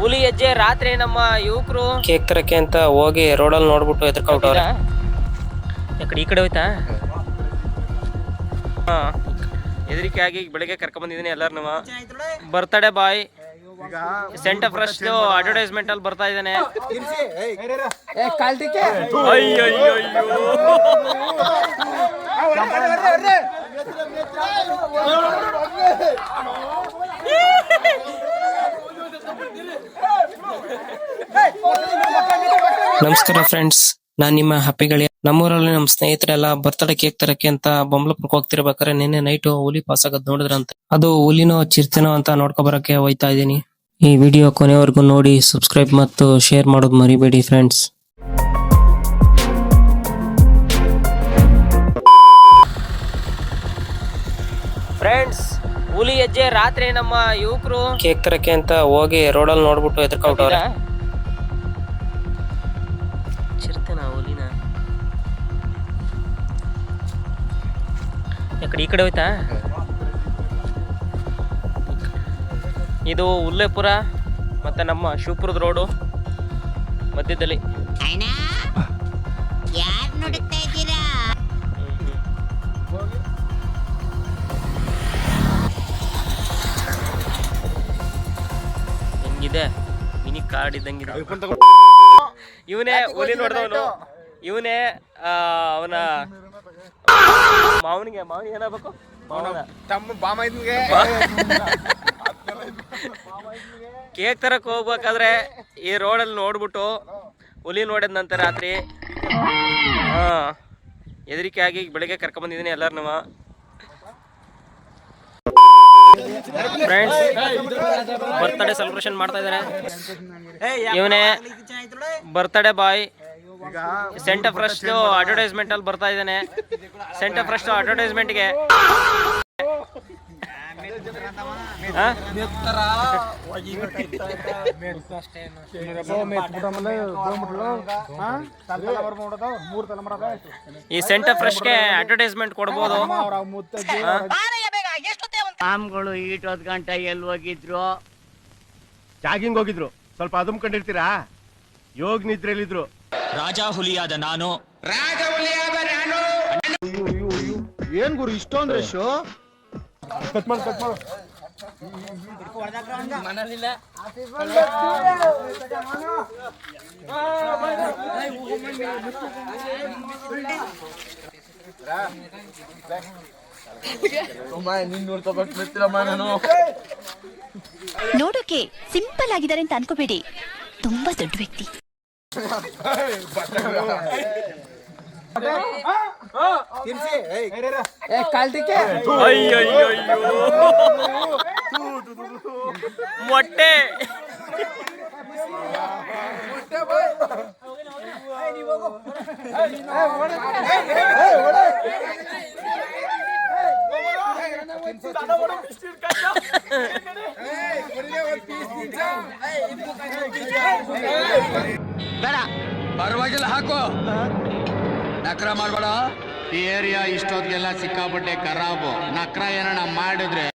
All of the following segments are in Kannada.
ಹುಲಿ ಹೆಜ್ಜೆ ರಾತ್ರಿ ನಮ್ಮ ಯುವಕರು ಕೇಕ್ ತರಕ್ಕೆ ಅಂತ ಹೋಗಿ ರೋಡಲ್ಲಿ ನೋಡ್ಬಿಟ್ಟು ಎದ್ರಕೊಂಡವ್ರೆ ಕಡೆ ಈ ಕಡೆ ಹೋಯ್ತಾ? ಹಾ. ಹೆದರಿಕೆ ಆಗಿ ಬೆಳಗ್ಗೆ ಕರ್ಕೊಂಬಂದಿದ್ದೀನಿ ಎಲ್ಲರನ್ನೂ. Birthday boy center fresh advertisement ಅಲ್ಲಿ ಬರ್ತಾ ಇದ್ದಾನೆ. ಅಯ್ಯೋ ನಮಸ್ಕಾರ ಫ್ರೆಂಡ್ಸ್ ನಾನ್ ನಿಮ್ಮ ಹ್ಯಾಪಿ ಗಳಿಯ ನಮ್ಮೂರಲ್ಲಿ ನಮ್ಮ ಸ್ನೇಹಿತರೆಲ್ಲ ಬರ್ತಡೇ ಕೇಕ್ ತರಕ್ಕೆ ಅಂತ ಬೊಂಬ್ಲಪುರಕ್ಕೆ ಹೋಗ್ತಿರ್ಬೇಕಾದ್ರೆ ನಿನ್ನೆ ನೈಟ್ ಹುಲಿ ಪಾಸ್ ಆಗೋದ್ ನೋಡಿದ್ರಂತೆ. ಅದು ಹುಲಿನೋ ಚಿರ್ತೆನೋ ಅಂತ ನೋಡ್ಕೊ ಬರಕ್ಕೆ ಹೋಯ್ತಾ ಇದೀನಿ ಈ ವಿಡಿಯೋ ಕೊನೆವರೆಗೂ ನೋಡಿ ಸಬ್ಸ್ಕ್ರೈಬ್ ಮತ್ತು ಶೇರ್ ಮಾಡೋದು ಮರಿಬೇಡಿ ಫ್ರೆಂಡ್ಸ್ ಫ್ರೆಂಡ್ಸ್ ಹುಲಿ ಹೆಜ್ಜೆ ರಾತ್ರಿ ನಮ್ಮ ಯುವಕರು ಕೇಕ್ ತರಕ್ಕೆ ಅಂತ ಹೋಗಿ ರೋಡಲ್ಲಿ ನೋಡ್ಬಿಟ್ಟು ಎದ್ರಕೊಂಡವ್ರೆ ಹುಲಿನ. ಯಾಕಡೆ ಈ ಕಡೆ ಹೋಯ್ತಾ? ಇದು ಉಲ್ಲೇಪುರ ಮತ್ತೆ ನಮ್ಮ ಶಿವಪುರದ ರೋಡು ಮಧ್ಯದಲ್ಲಿ. ಯಾರ್ ನೋಡುತ್ತಾ ಇದ್ದೀರಾ? ಹೆಂಗಿದೆ ಮಿನಿ ಕಾರ್ಡ್ ಇದ್ದಂಗಿದೆ. ಇವನೇ ಹುಲಿ ನೋಡಿದವನು. ಇವನೇ ಅವನ ಮಾವನಿಗೆ ಮಾವನಿಗೆ ಏನಾಗಬೇಕು? ಮಾವನ. ತಮ್ಮ ಬಾಮೈದ್ನಿಗೆ ಕೇಕ್ ತರಕ್ ಹೋಗ್ಬೇಕಾದ್ರೆ ಈ ರೋಡಲ್ಲಿ ನೋಡ್ಬಿಟ್ಟು ಹುಲಿ ನೋಡಿದ ನಂತರ ರಾತ್ರಿ ಹಾ ಹೆದರಿಕೆ ಆಗಿ ಬೆಳಗ್ಗೆ ಕರ್ಕೊಂಬಂದಿದ್ದೀನಿ ಎಲ್ಲರನ್ನೂ ಫ್ರೆಂಡ್ಸ್ ಬರ್ತ್ಡೇ ಸೆಲೆಬ್ರೇಷನ್ ಮಾಡ್ತಾ ಇದ್ದಾರೆ ಇವನೇ birthday boy center fresh advertisement ಅಲ್ಲಿ ಬರ್ತಾ ಇದ್ದಾನೆ. ಸೆಂಟರ್ ಫ್ರೆಶ್ ಅಡ್ವರ್ಟೈಸ್ಮೆಂಟ್ಗೆ ಈ ಸೆಂಟರ್ ಫ್ರೆಶ್ಗೆ ಅಡ್ವರ್ಟೈಸ್ಮೆಂಟ್ ಕೊಡ್ಬೋದು? ಆಮ್ಗಳು ಈಟೋದ್ ಗಂಟ ಎಲ್ಲಿ ಹೋಗಿದ್ರು? ಜಾಗಿಂಗ್ ಹೋಗಿದ್ರು. ಸ್ವಲ್ಪ ಅದಮ್ ಕಂಡಿರ್ತೀರಾ ಯೋಗ ನಿದ್ರೆಲಿದ್ರು ರಾಜ ಹುಲಿಯಾದ ನಾನು. ಏನ್ ಗುರು ಇಷ್ಟೊಂದ್ ರಶ್ ಕಟ್ ಮಾಡು ಕಟ್ ಮಾಡು. ನೋಡೋಕೆ ಸಿಂಪಲ್ ಆಗಿದ್ದಾರೆ ಅಂತ ಅನ್ಕೋಬೇಡಿ ತುಂಬಾ ದೊಡ್ಡ ವ್ಯಕ್ತಿ ಅಯ್ಯಯ್ಯೋ ಮೊಟ್ಟೆ ಪರವಾಗಿಲ್ಲ ಹಾಕು ನಕ್ರ ಮಾಡ್ಬೇಡ ಈ ಏರಿಯಾ ಇಷ್ಟೊತ್ತಿಗೆಲ್ಲ ಸಿಕ್ಕಾಪಟ್ಟೆ ಖರಾಬು ನಕ್ರ ಏನಣ್ಣ ಮಾಡಿದ್ರೆ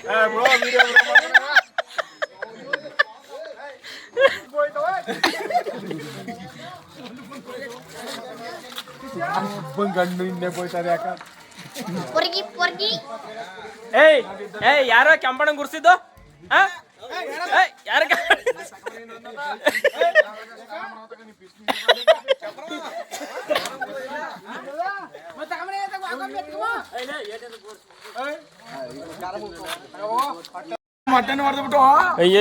Bukan, bro, video? Boy, Bang, dia boy tadi akan. ಪೊರ್ಗಿ ಪೊರ್ಗಿ ಏಯ್ ಏಯ್ ಯಾರೋ ಕೆಂಪಣ್ಣ ಗುರ್ಸಿದ್ದು ಯಾರ ಮಟನ್ ಹೊಡೆದ್ಬಿಟ್ಟು ಅಯ್ಯ